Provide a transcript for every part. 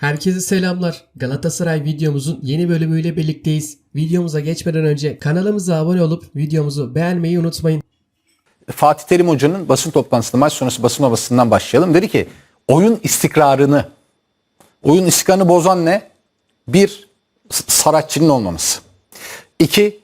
Herkese selamlar. Galatasaray videomuzun yeni bölümüyle birlikteyiz. Videomuza geçmeden önce kanalımıza abone olup videomuzu beğenmeyi unutmayın. Fatih Terim Hoca'nın basın toplantısında maç sonrası basın havasından başlayalım. Dedi ki oyun istikrarını oyun istikrarını bozan ne? Bir, Saratçı'nın olmaması. İki,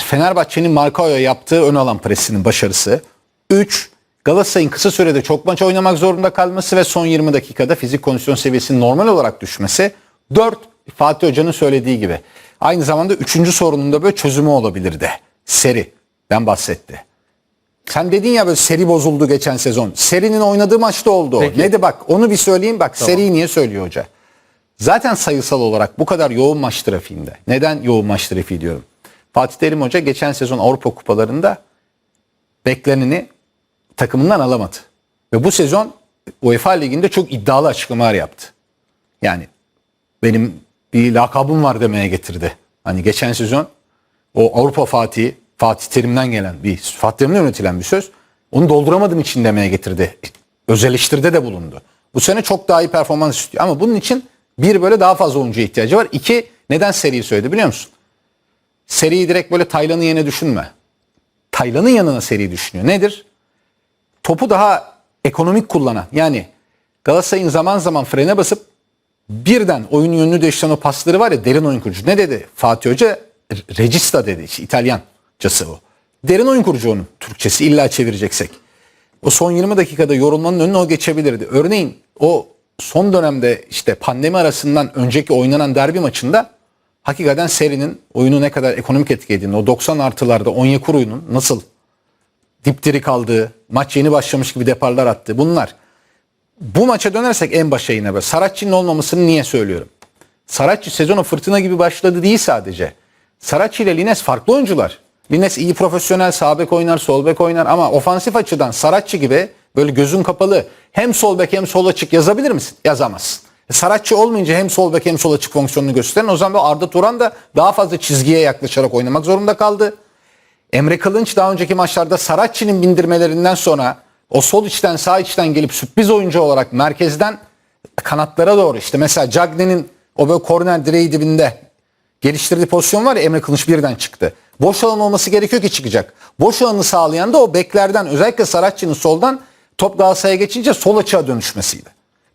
Fenerbahçe'nin Markao'ya yaptığı ön alan presinin başarısı. Üç, Galatasaray'ın kısa sürede çok maç oynamak zorunda kalması ve son 20 dakikada fizik kondisyon seviyesinin normal olarak düşmesi. Dört, Fatih Hoca'nın söylediği gibi. Aynı zamanda üçüncü sorunun da böyle çözümü olabilirdi. Seri. Ben bahsetti. Sen dedin ya böyle seri bozuldu geçen sezon. Serinin oynadığı maçta oldu o. Peki. Ne de bak onu bir söyleyeyim bak seriyi niye söylüyor hoca. Zaten sayısal olarak bu kadar yoğun maç trafiğinde. Neden yoğun maç trafiği diyorum? Fatih Terim Hoca geçen sezon Avrupa kupalarında bekleneni takımından alamadı. Ve bu sezon UEFA Ligi'nde çok iddialı açıklamalar yaptı. Yani benim bir lakabım var demeye getirdi. Hani geçen sezon o Avrupa Fatih'i Fatih Terim'den gelen bir Fatih Terim'den yönetilen bir söz. Onu dolduramadım için demeye getirdi. Öz eleştiride de bulundu. Bu sene çok daha iyi performans istiyor. Ama bunun için bir böyle daha fazla oyuncuya ihtiyacı var. İki neden seriyi söyledi biliyor musun? Seriyi direkt böyle Taylan'ın yerine düşünme. Taylan'ın yanına seriyi düşünüyor. Nedir? Topu daha ekonomik kullanan yani Galatasaray'ın zaman zaman frene basıp birden oyun yönünü değiştiren o pasları var ya derin oyun kurucu. Ne dedi Fatih Hoca? Regista dedi. işte İtalyancası o. Derin oyun kurucu onun Türkçesi illa çevireceksek. O son 20 dakikada yorulmanın önüne o geçebilirdi. Örneğin o son dönemde işte pandemi arasından önceki oynanan derbi maçında hakikaten serinin oyunu ne kadar ekonomik etkilediğini, o 90 artılarda Onyekuru'nun nasıl dipdiri kaldığı, maç yeni başlamış gibi deparlar attı. Bunlar. Bu maça dönersek en başa yine böyle. Saratçı'nın olmamasını niye söylüyorum? Saratçı sezona fırtına gibi başladı değil sadece. Saratçı ile Lines farklı oyuncular. Lines iyi profesyonel sağ bek oynar, sol bek oynar ama ofansif açıdan Saratçı gibi böyle gözün kapalı hem sol bek hem sol açık yazabilir misin? Yazamazsın. E, Saratçı olmayınca hem sol bek hem sol açık fonksiyonunu gösteren o zaman Arda Turan da daha fazla çizgiye yaklaşarak oynamak zorunda kaldı. Emre Kılınç daha önceki maçlarda Saratçı'nın bindirmelerinden sonra o sol içten sağ içten gelip sürpriz oyuncu olarak merkezden kanatlara doğru işte mesela Cagney'in o böyle korner direği dibinde geliştirdiği pozisyon var ya Emre Kılınç birden çıktı. Boş alan olması gerekiyor ki çıkacak. Boş alanı sağlayan da o beklerden özellikle Saratçı'nın soldan top Galatasaray'a geçince sol açığa dönüşmesiydi.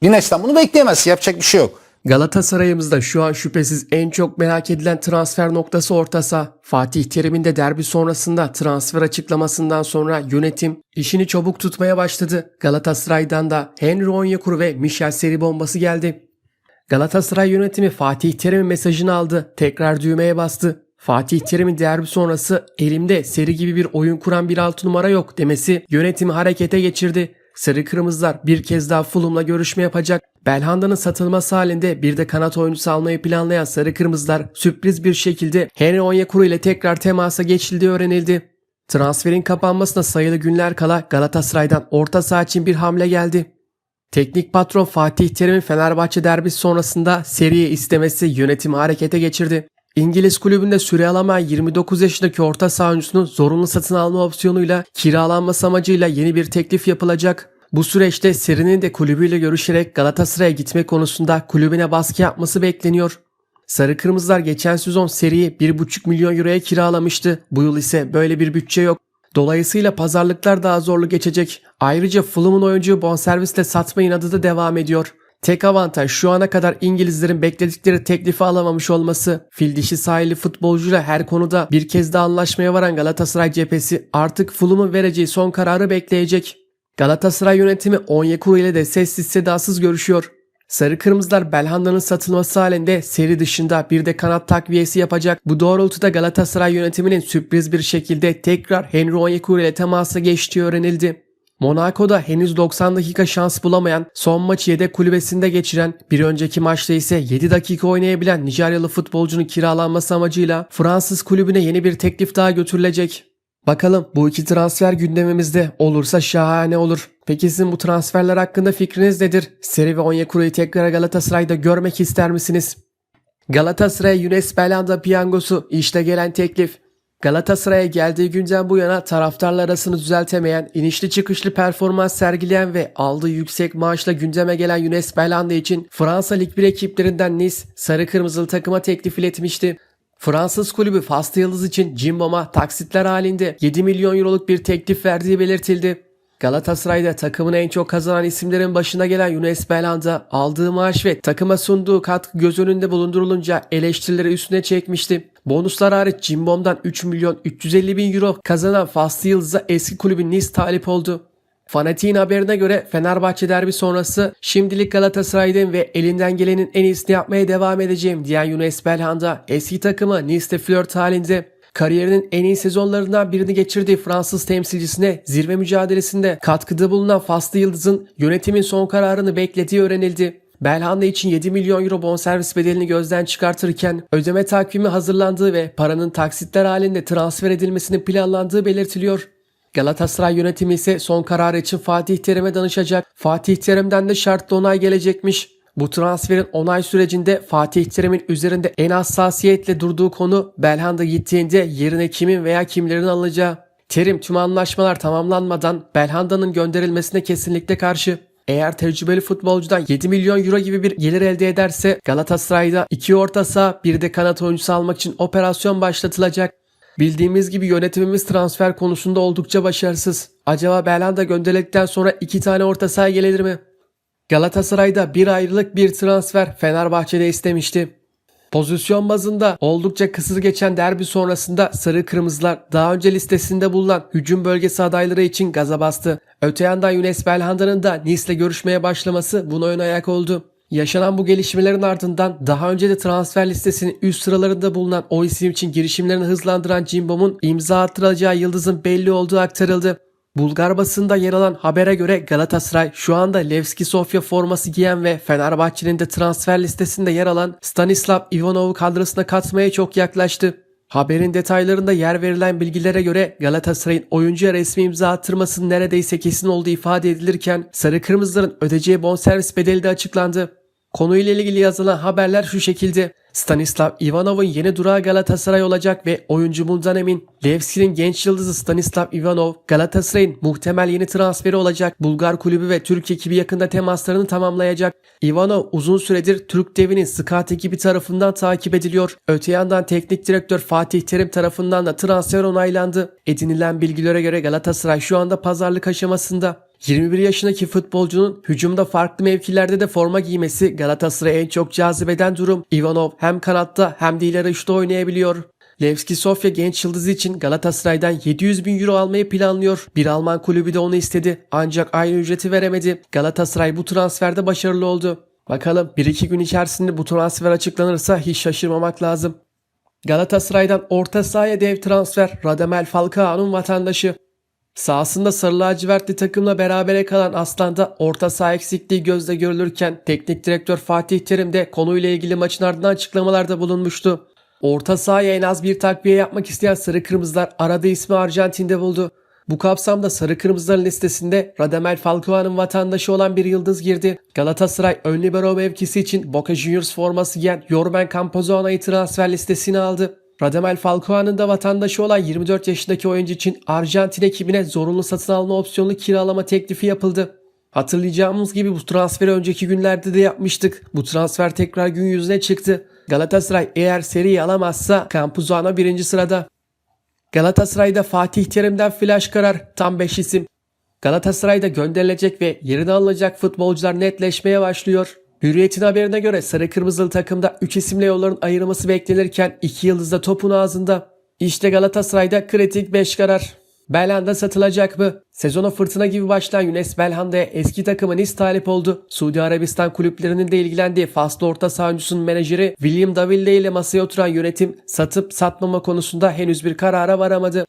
Lines'ten bunu bekleyemez. Yapacak bir şey yok. Galatasaray'ımızda şu an şüphesiz en çok merak edilen transfer noktası orta saha. Fatih Terim'in de derbi sonrasında transfer açıklamasından sonra yönetim işini çabuk tutmaya başladı. Galatasaray'dan da Henry Onyekuru ve Michel Seri bombası geldi. Galatasaray yönetimi Fatih Terim'in mesajını aldı. Tekrar düğmeye bastı. Fatih Terim'in derbi sonrası elimde seri gibi bir oyun kuran bir altı numara yok demesi yönetimi harekete geçirdi. Sarı Kırmızılar bir kez daha Fulham'la görüşme yapacak. Belhanda'nın satılması halinde bir de kanat oyuncusu almayı planlayan Sarı Kırmızılar sürpriz bir şekilde Henry Onyekuru ile tekrar temasa geçildiği öğrenildi. Transferin kapanmasına sayılı günler kala Galatasaray'dan orta saha için bir hamle geldi. Teknik patron Fatih Terim'in Fenerbahçe derbisi sonrasında seriye istemesi yönetimi harekete geçirdi. İngiliz kulübünde süre alamayan 29 yaşındaki orta saha oyuncusunu zorunlu satın alma opsiyonuyla kiralanması amacıyla yeni bir teklif yapılacak. Bu süreçte serinin de kulübüyle görüşerek Galatasaray'a gitme konusunda kulübüne baskı yapması bekleniyor. Sarı Kırmızılar geçen sezon seriyi 1,5 milyon euroya kiralamıştı. Bu yıl ise böyle bir bütçe yok. Dolayısıyla pazarlıklar daha zorlu geçecek. Ayrıca Fulham'ın oyuncuyu bonservisle satma inadı da devam ediyor. Tek avantaj şu ana kadar İngilizlerin bekledikleri teklifi alamamış olması. Fil dişi sahili futbolcuyla her konuda bir kez daha anlaşmaya varan Galatasaray cephesi artık Fulham'ın vereceği son kararı bekleyecek. Galatasaray yönetimi Onyekuru ile de sessiz sedasız görüşüyor. Sarı Kırmızılar Belhanda'nın satılması halinde seri dışında bir de kanat takviyesi yapacak. Bu doğrultuda Galatasaray yönetiminin sürpriz bir şekilde tekrar Henry Onyekuru ile temasa geçtiği öğrenildi. Monaco'da henüz 90 dakika şans bulamayan, son maçı yedek kulübesinde geçiren, bir önceki maçta ise 7 dakika oynayabilen Nijeryalı futbolcunun kiralanması amacıyla Fransız kulübüne yeni bir teklif daha götürülecek. Bakalım bu iki transfer gündemimizde olursa şahane olur. Peki sizin bu transferler hakkında fikriniz nedir? Seri ve Onyekuru'yu tekrar Galatasaray'da görmek ister misiniz? Galatasaray Yunus Belhanda piyangosu işte gelen teklif. Galatasaray'a geldiği günden bu yana taraftarlar arasını düzeltemeyen, inişli çıkışlı performans sergileyen ve aldığı yüksek maaşla gündeme gelen Younes Belhanda için Fransa Lig 1 ekiplerinden Nice, sarı kırmızılı takıma teklif iletmişti. Fransız kulübü Faslı Yıldız için Cimbom'a taksitler halinde 7 milyon euroluk bir teklif verdiği belirtildi. Galatasaray'da takımını en çok kazanan isimlerin başına gelen Younes Belhanda aldığı maaş ve takıma sunduğu katkı göz önünde bulundurulunca eleştirileri üstüne çekmişti. Bonuslar hariç Cimbom'dan 3 milyon 350 bin euro kazanan Faslı Yıldız'a eski kulübü Nice talip oldu. Fanatik'in haberine göre Fenerbahçe derbi sonrası şimdilik Galatasaray'dayım ve elinden gelenin en iyisini yapmaya devam edeceğim diyen Younes Belhanda eski takımı Nice'de flört halinde. Kariyerinin en iyi sezonlarından birini geçirdiği Fransız temsilcisine zirve mücadelesinde katkıda bulunan Faslı Yıldız'ın yönetimin son kararını beklediği öğrenildi. Belhanda için 7 milyon euro bonservis bedelini gözden çıkartırken ödeme takvimi hazırlandığı ve paranın taksitler halinde transfer edilmesinin planlandığı belirtiliyor. Galatasaray yönetimi ise son karar için Fatih Terim'e danışacak. Fatih Terim'den de şartlı onay gelecekmiş. Bu transferin onay sürecinde Fatih Terim'in üzerinde en hassasiyetle durduğu konu Belhanda gittiğinde yerine kimin veya kimlerin alınacağı. Terim tüm anlaşmalar tamamlanmadan Belhanda'nın gönderilmesine kesinlikle karşı. Eğer tecrübeli futbolcudan 7 milyon euro gibi bir gelir elde ederse Galatasaray'da iki orta saha bir de kanat oyuncusu almak için operasyon başlatılacak. Bildiğimiz gibi yönetimimiz transfer konusunda oldukça başarısız. Acaba Belhanda gönderildikten sonra iki tane orta saha gelir mi? Galatasaray'da bir ayrılık bir transfer Fenerbahçe'de istemişti. Pozisyon bazında oldukça kısır geçen derbi sonrasında Sarı Kırmızılar daha önce listesinde bulunan hücum bölgesi adayları için gaza bastı. Öte yandan Younes Belhanda'nın da Nice'le görüşmeye başlaması buna ön ayak oldu. Yaşanan bu gelişmelerin ardından daha önce de transfer listesinin üst sıralarında bulunan o isim için girişimlerini hızlandıran Cimbom'un imza attıracağı yıldızın belli olduğu aktarıldı. Bulgar basında yer alan habere göre Galatasaray şu anda Levski Sofia forması giyen ve Fenerbahçe'nin de transfer listesinde yer alan Stanislav Ivanov'u kadrosuna katmaya çok yaklaştı. Haberin detaylarında yer verilen bilgilere göre Galatasaray'ın oyuncuya resmi imza attırmasının neredeyse kesin olduğu ifade edilirken Sarı Kırmızıların ödeyeceği bonservis bedeli de açıklandı. Konuyla ilgili yazılan haberler şu şekilde. Stanislav Ivanov'un yeni durağı Galatasaray olacak ve oyuncu bundan emin. Levski'nin genç yıldızı Stanislav Ivanov, Galatasaray'ın muhtemel yeni transferi olacak. Bulgar kulübü ve Türk ekibi yakında temaslarını tamamlayacak. Ivanov uzun süredir Türk devinin scout ekibi tarafından takip ediliyor. Öte yandan teknik direktör Fatih Terim tarafından da transfer onaylandı. Edinilen bilgilere göre Galatasaray şu anda pazarlık aşamasında. 21 yaşındaki futbolcunun hücumda farklı mevkilerde de forma giymesi Galatasaray'ı en çok cazibeden durum. Ivanov hem kanatta hem de ileri uçta oynayabiliyor. Levski Sofya genç yıldızı için Galatasaray'dan 700 bin euro almayı planlıyor. Bir Alman kulübü de onu istedi ancak aynı ücreti veremedi. Galatasaray bu transferde başarılı oldu. Bakalım 1-2 gün içerisinde bu transfer açıklanırsa hiç şaşırmamak lazım. Galatasaray'dan orta sahaya dev transfer Radamel Falcao'nun vatandaşı. Sahasında sarı lacivertli takımla berabere kalan Aslan'da orta saha eksikliği gözle görülürken teknik direktör Fatih Terim de konuyla ilgili maçın ardından açıklamalarda bulunmuştu. Orta sahaya en az bir takviye yapmak isteyen Sarı Kırmızılar aradığı ismi Arjantin'de buldu. Bu kapsamda Sarı Kırmızıların listesinde Radamel Falcao'nun vatandaşı olan bir yıldız girdi. Galatasaray ön libero mevkisi için Boca Juniors forması giyen Yorben Campozano'yu transfer listesine aldı. Radamel Falcao'nun da vatandaşı olan 24 yaşındaki oyuncu için Arjantin ekibine zorunlu satın alma opsiyonlu kiralama teklifi yapıldı. Hatırlayacağımız gibi bu transferi önceki günlerde de yapmıştık. Bu transfer tekrar gün yüzüne çıktı. Galatasaray eğer seriyi alamazsa Campuzano birinci sırada. Galatasaray'da Fatih Terim'den flash karar tam 5 isim. Galatasaray'da gönderilecek ve yerine alınacak futbolcular netleşmeye başlıyor. Hürriyet'in haberine göre Sarı Kırmızılı takımda 3 isimle yolların ayrılması beklenirken 2 yıldız da topun ağzında. İşte Galatasaray'da kritik 5 karar. Belhanda satılacak mı? Sezona fırtına gibi başlayan Younes Belhanda'ya eski takımı Nice talip oldu. Suudi Arabistan kulüplerinin de ilgilendiği faslı orta saha oyuncusunun menajeri William Daville ile masaya oturan yönetim satıp satmama konusunda henüz bir karara varamadı.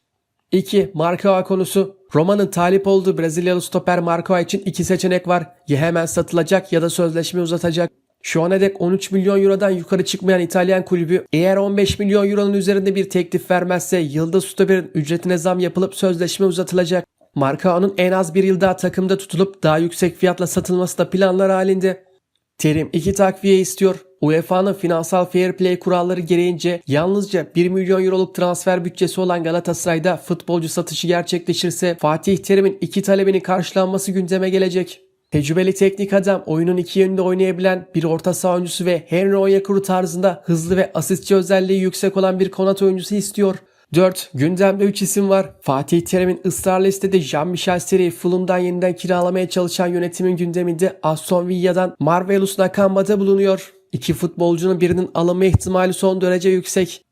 2. Marcao konusu. Roma'nın talip olduğu Brezilyalı stoper Marcao için iki seçenek var. Ya hemen satılacak ya da sözleşme uzatacak. Şu ana dek 13 milyon eurodan yukarı çıkmayan İtalyan kulübü eğer 15 milyon euronun üzerinde bir teklif vermezse yıldız stoperin ücretine zam yapılıp sözleşme uzatılacak. Marcao'nun en az bir yıl daha takımda tutulup daha yüksek fiyatla satılması da planlar halinde. Terim iki takviye istiyor. UEFA'nın finansal fair play kuralları gereğince yalnızca 1 milyon euroluk transfer bütçesi olan Galatasaray'da futbolcu satışı gerçekleşirse Fatih Terim'in iki talebinin karşılanması gündeme gelecek. Tecrübeli teknik adam oyunun iki yönünde oynayabilen bir orta saha oyuncusu ve Henry Onyekuru tarzında hızlı ve asistçi özelliği yüksek olan bir kanat oyuncusu istiyor. 4. Gündemde 3 isim var. Fatih Terim'in ısrarla istediği Jean-Michel Seri'yi Fulham'dan yeniden kiralamaya çalışan yönetimin gündeminde Aston Villa'dan Marvelous Nakamba'da bulunuyor. İki futbolcunun birinin alınma ihtimali son derece yüksek.